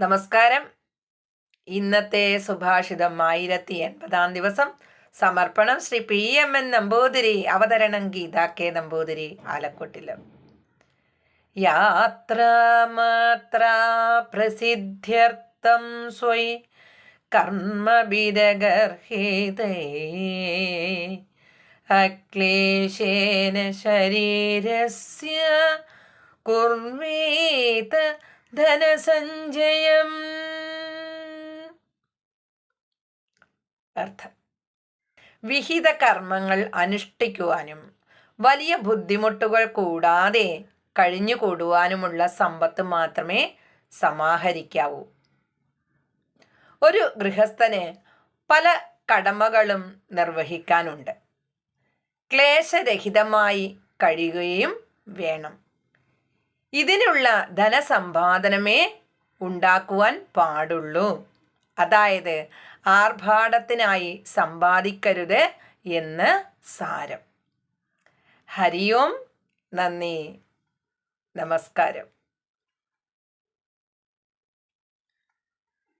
നമസ്കാരം. ഇന്നത്തെ സുഭാഷിതം ആയിരത്തി എൺപതാം ദിവസം. സമർപ്പണം Shri P M N Namboothiri അവതരണം ഗീത കെ നമ്പൂതിരി ആലക്കോട്ടിൽ. യാത്രമാത്ര പ്രസിദ്ധ്യർത്ഥം സ്വൈ കർമ്മബിദഗർഹിതേ അക്ലേശേന ശരീരസ്യ കുർവീത ധനസഞ്ചയം. അർത്ഥം. വിഹിത കർമ്മങ്ങൾ അനുഷ്ഠിക്കുവാനും വലിയ ബുദ്ധിമുട്ടുകൾ കൂടാതെ കഴിഞ്ഞുകൂടുവാനുമുള്ള സമ്പത്ത് മാത്രമേ സമാഹരിക്കാവൂ. ഒരു ഗൃഹസ്ഥന് പല കടമകളും നിർവഹിക്കാനുണ്ട്. ക്ലേശരഹിതമായി കഴിയുകയും വേണം. ഇതിനുള്ള ധനസമ്പാദനമേ ഉണ്ടാക്കുവാൻ പാടുള്ളൂ. അതായത് ആർഭാടത്തിനായി സമ്പാദിക്കരുത് എന്ന് സാരം. ഹരിയോം നന്ദി. നമസ്കാരം.